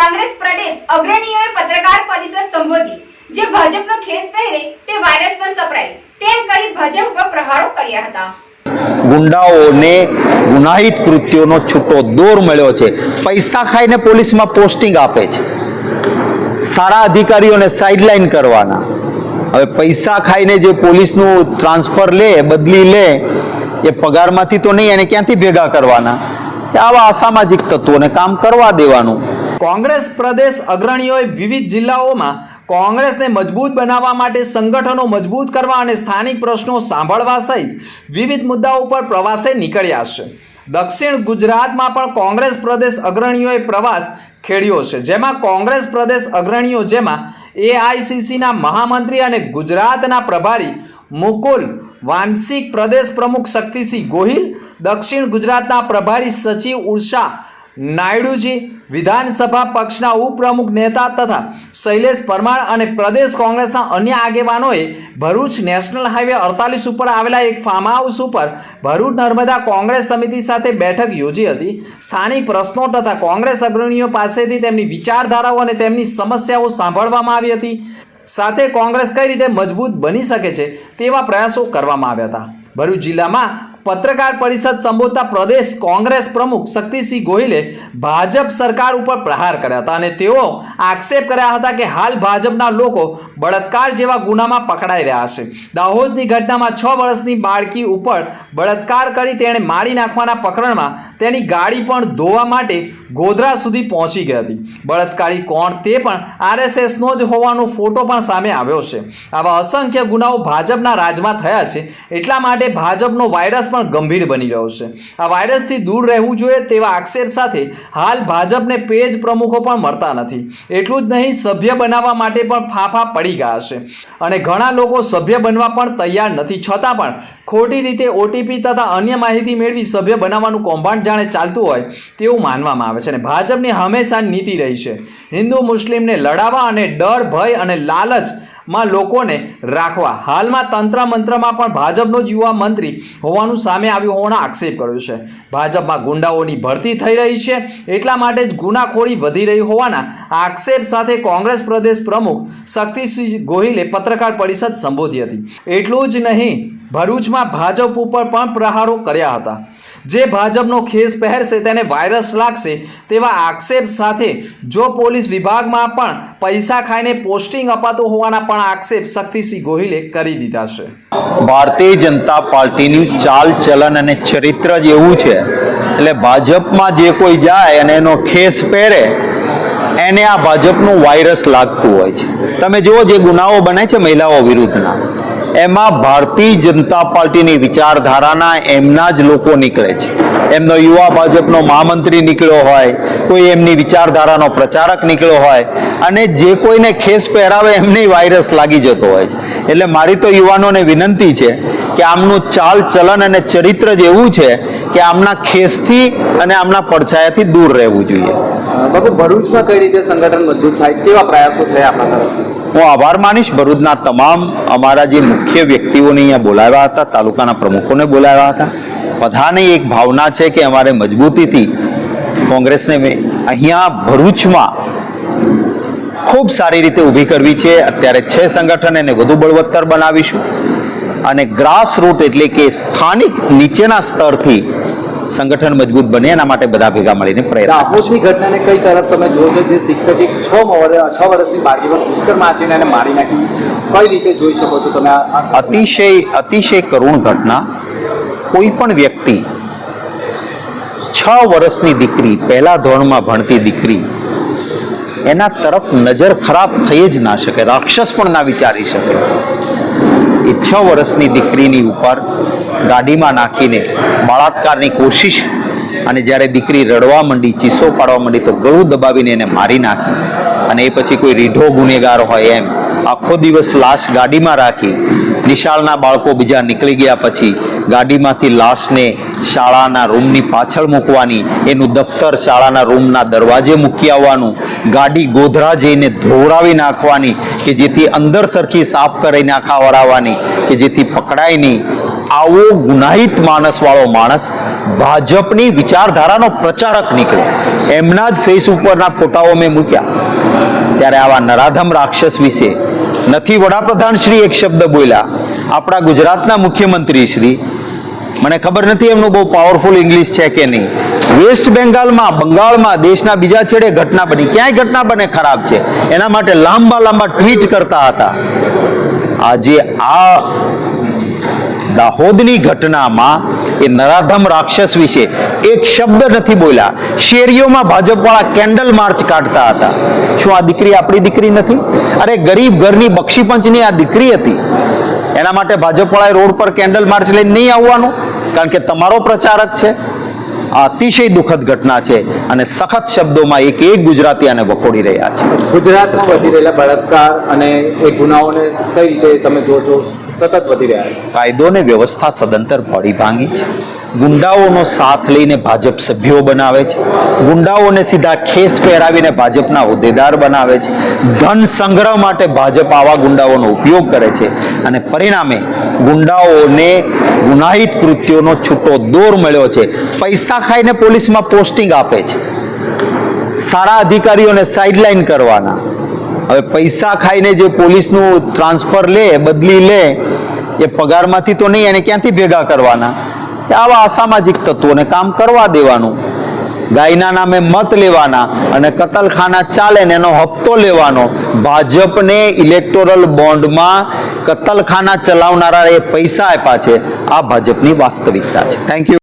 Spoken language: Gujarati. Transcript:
કોંગ્રેસ પ્રદેશ અગ્રણીઓએ પત્રકાર પરિષદ સંબોધી. જે ભાજપનો ખેસ પહેરે તે વાયરસ પર સપરાય તેમ કહી ભાજપ પર પ્રહારો કર્યા હતા. ગુંડાઓને ગુનાહિત કૃત્યોનો છૂટો દોર મળ્યો છે. પૈસા ખાઈને પોલીસમાં પોસ્ટિંગ આપે છે. સારા અધિકારીઓને સાઇડલાઇન કરવાના. હવે પૈસા ખાઈને જે પોલીસનું ટ્રાન્સફર લે, બદલી લે, એ પગારમાંથી તો નહીં, એને ક્યાંથી ભેગા કરવાના? આવા અસામાજિક તત્વોને કામ કરવા દેવાનું. કોંગ્રેસ પ્રદેશ અગ્રણીઓએ વિવિધ જિલ્લાઓમાં કોંગ્રેસને મજબૂત બનાવવા માટે સંગઠનો મજબૂત કરવા અને સ્થાનિક પ્રશ્નો સાંભળવા સહિત વિવિધ મુદ્દાઓ પર પ્રવાસે નીકળ્યા છે. દક્ષિણ ગુજરાતમાં પણ કોંગ્રેસ પ્રદેશ અગ્રણીઓએ પ્રવાસ ખેડ્યો છે. જેમાં કોંગ્રેસ પ્રદેશ અગ્રણીઓ જેમાં એઆઈસીસીના મહામંત્રી અને ગુજરાતના પ્રભારી મુકુલ વાંશિક પ્રદેશ પ્રમુખ શક્તિસિંહ ગોહિલ, દક્ષિણ ગુજરાતના પ્રભારી સચિવ ઉષા નાયડુજી વિધાનસભા પક્ષના ઉપપ્રમુખ નેતા તથા શૈલેષ પરમાર અને પ્રદેશ કોંગ્રેસના અન્ય આગેવાનોએ ભરૂચ નેશનલ હાઈવે અડતાલીસ ઉપર આવેલા એક ફાર્મ હાઉસ ઉપર ભરૂચ નર્મદા કોંગ્રેસ સમિતિ સાથે બેઠક યોજી હતી. સ્થાનિક પ્રશ્નો તથા કોંગ્રેસ અગ્રણીઓ પાસેથી તેમની વિચારધારાઓ અને તેમની સમસ્યાઓ સાંભળવામાં આવી હતી. સાથે કોંગ્રેસ કઈ રીતે મજબૂત બની શકે છે તેવા પ્રયાસો કરવામાં આવ્યા હતા. ભરૂચ જિલ્લામાં પત્રકાર પરિષદ સંબોધતા પ્રદેશ કોંગ્રેસ પ્રમુખ શક્તિસિંહ ગોહિલે ભાજપ સરકાર ઉપર પ્રહાર કર્યા હતા અને તેઓ આક્ષેપ કર્યા હતા કે હાલ ભાજપના લોકો બળાત્કાર જેવા ગુનામાં પકડાઈ રહ્યા છે. દાહોદની ઘટનામાં છ વર્ષની બાળકી ઉપર બળાત્કાર કરી તેણે મારી નાખવાના પ્રકરણમાં તેની ગાડી પણ ધોવા માટે ગોધરા સુધી પહોંચી ગઈ હતી. બળાત્કારી કોણ તે પણ આરએસએસનો જ હોવાનો ફોટો પણ સામે આવ્યો છે. આવા અસંખ્ય ગુનાઓ ભાજપના રાજમાં થયા છે. એટલા માટે ભાજપનો વાયરસ પણ ગંભીર બની રહ્યો છે. આ વાયરસથી દૂર રહેવું જોઈએ તેવા આક્ષેપ સાથે હાલ ભાજપને પેજ પ્રમુખો પણ મળતા નથી. એટલું જ નહીં, સભ્ય બનાવવા માટે પણ ફાફા પડી ગયા છે. અને ઘણા લોકો સભ્ય બનવા પણ તૈયાર નથી. છતાં પણ ખોટી રીતે ઓટીપી તથા અન્ય માહિતી મેળવી સભ્ય બનાવવાનું કૌભાંડ જાણે ચાલતું હોય તેવું માનવામાં આવે છે અને ભાજપની હંમેશા નીતિ રહી છે. હિન્દુ મુસ્લિમને લડાવવા અને ડર, ભય અને લાલચ માં લોકોને રાખવા. હાલમાં તંત્ર મંત્રમાં પણ ભાજપનો જ યુવા મંત્રી હોવાનું સામે આવ્યું હોવાનો આક્ષેપ કર્યો છે. ભાજપમાં ગુંડાઓની ભરતી થઈ રહી છે. એટલા માટે જ ગુનાખોરી વધી રહી હોવાના આક્ષેપ સાથે કોંગ્રેસ પ્રદેશ પ્રમુખ શક્તિસિંહ ગોહિલે પત્રકાર પરિષદ સંબોધી હતી. એટલું જ નહીં, ભરૂચમાં ભાજપ ઉપર પણ પ્રહારો કર્યા હતા. જે ભાજપનો ખેસ પહેરશે તેને વાયરસ લાગશે તેવા આક્ષેપ સાથે જો પોલીસ વિભાગમાં પણ પૈસા ખાઈને પોસ્ટિંગ અપાતું હોવાના પણ આક્ષેપ શક્તિસિંહ ગોહિલે કરી દીધા છે. ભારતીય જનતા પાર્ટીની ચાલ ચલન અને ચરિત્ર જ એવું છે. એટલે ભાજપમાં જે કોઈ જાય અને એનો ખેસ પહેરે, એને આ ભાજપનું વાયરસ લાગતું હોય છે. તમે જુઓ જે ગુનાઓ બને છે મહિલાઓ વિરુદ્ધના. એમાં ભારતીય જનતા પાર્ટીની વિચારધારાના એમના જ લોકો નીકળે છે. એમનો યુવા ભાજપનો મહામંત્રી નીકળ્યો હોય, કોઈ એમની વિચારધારાનો પ્રચારક નીકળ્યો હોય, અને જે કોઈને ખેસ પહેરાવે એમને વાયરસ લાગી જતો હોય છે. એટલે મારી તો યુવાનોને વિનંતી છે કે આમનું ચાલ ચલન અને ચરિત્ર જ એવું છે કે આમના ખેસથી અને આમના પડછાયાથી દૂર રહેવું જોઈએ. ભરૂચમાં કઈ રીતે સંગઠન મજબૂત થાય તેવા પ્રયાસો થયા આપણા તરફથી? હું આભાર માનીશ. ભરૂચના તમામ અમારા જે મુખ્ય વ્યક્તિઓને અહીંયા બોલાવ્યા હતા, તાલુકાના પ્રમુખોને બોલાવ્યા હતા. બધાની એક ભાવના છે કે અમારે મજબૂતીથી કોંગ્રેસને અહીંયા ભરૂચમાં ખૂબ સારી રીતે ઊભી કરવી છે. અત્યારે છે સંગઠન એને વધુ બળવત્તર બનાવીશું. અને ગ્રાસ રૂટ એટલે કે સ્થાનિક નીચેના સ્તરથી સંગઠન મજબૂત બને એના માટે બધા ભેગા મળીને પ્રયત્ન. દાહોદની ઘટનાને કઈ તરફ તમે છો? જે શિક્ષકે છ છ વર્ષની બાળકી પર પુષ્કર આચીને એને મારી નાખી. કઈ રીતે જોઈ શકો છો તમે અતિશય અતિશય કરુણ ઘટના. કોઈ પણ વ્યક્તિ છ વર્ષની દીકરી પહેલા ધોરણમાં ભણતી દીકરી એના તરફ નજર ખરાબ થઈ જ ના શકે રાક્ષસ પણ ના વિચારી શકે. એ છ વર્ષની દીકરીની ઉપર ગાડીમાં નાખીને બળાત્કારની કોશિશ અને જ્યારે દીકરી રડવા માંડી, ચીસો પાડવા માંડી તો ગળું દબાવીને એને મારી નાખી. અને એ પછી કોઈ રીઢો ગુનેગાર હોય એમ. આખો દિવસ લાશ ગાડીમાં રાખી નિશાળના બાળકો બીજા નીકળી ગયા પછી ગાડીમાંથી લાશને શાળાના રૂમની પાછળ મૂકવાની, એનું દફતર શાળાના રૂમના દરવાજે મૂકી આવવાનું, ગાડી ગોધરા જઈને ધોવરાવી નાખવાની, કે જેથી અંદર સરખી સાફ કરી નાખા વરાવવાની કે જેથી પકડાય નહીં. આવો ગુનાહિત માણસવાળો માણસ ભાજપની વિચારધારાનો પ્રચારક નીકળ્યો. એમના જ ફેસ ઉપરના ફોટાઓ મેં મૂક્યા. ત્યારે આવા નરાધમ રાક્ષસ વિશે નથી વડાપ્રધાન શ્રી એક શબ્દ બોલ્યા. આપણા ગુજરાતના મુખ્યમંત્રી શ્રી. મને ખબર નથી એમનું બહુ પાવરફુલ ઇંગ્લિશ છે કે નહીં. વેસ્ટ બેંગાલમાં બંગાળમાં, દેશના બીજા છેડે ઘટના બની. ક્યાંય ઘટના બને ખરાબ છે? એના માટે લાંબા લાંબા ટ્વીટ કરતા હતા. આજે આ દાહોદની ઘટનામાં એ નરાધમ રાક્ષસ વિશે એક શબ્દ નથી બોલ્યા. શેરીઓમાં ભાજપવાળા કેન્ડલ માર્ચ કાઢતા હતા. શું આ દીકરી આપણી દીકરી નથી? અરે ગરીબ ઘરની બક્ષીપંચની આ દીકરી હતી. એના માટે ભાજપવાળાએ રોડ પર કેન્ડલ માર્ચ લઈને નહીં આવવાનું? કારણ કે તમારો પ્રચારક છે. આ અતિશય દુઃખદ ઘટના છે અને સખત શબ્દોમાં એક એક ગુજરાતી આને વખોડી રહ્યા છે. ગુજરાતમાં વધી રહેલા બળાત્કાર અને એ ગુનાઓને કઈ રીતે તમે જો છો? સતત વધી રહ્યા છે. કાયદો ને વ્યવસ્થા સદંતર પડી ભાંગી છે. ગુંડાઓનો સાથ લઈને ભાજપ સભ્યો બનાવે છે. ગુંડાઓને સીધા ખેસ પહેરાવીને ભાજપના હોદ્દેદાર બનાવે છે. ધન સંગ્રહ માટે ભાજપ આવા ગુંડાઓનો ઉપયોગ કરે છે અને પરિણામે ગુંડાઓને ગુનાહિત કૃત્યોનો છૂટો દોર મળ્યો છે. પૈસા ખાઈને પોલીસમાં પોસ્ટિંગ આપે છે. સારા અધિકારીઓને સાઇડલાઇન કરવાના. હવે પૈસા ખાઈને જે પોલીસનું ટ્રાન્સફર લે, બદલી લે, એ પગારમાંથી તો નહીં, એને ક્યાંથી ભેગા કરવાના? કે આવા અસામાજિક તત્વોને કામ કરવા દેવાનું. ગાયના નામે મત લેવાના અને કતલખાના ચાલે ને એનો હપ્તો લેવાનો. ભાજપને ઇલેક્ટોરલ બોન્ડમાં કતલખાના ચલાવનારા એ પૈસા આપ્યા છે. આ ભાજપની વાસ્તવિકતા છે. Thank you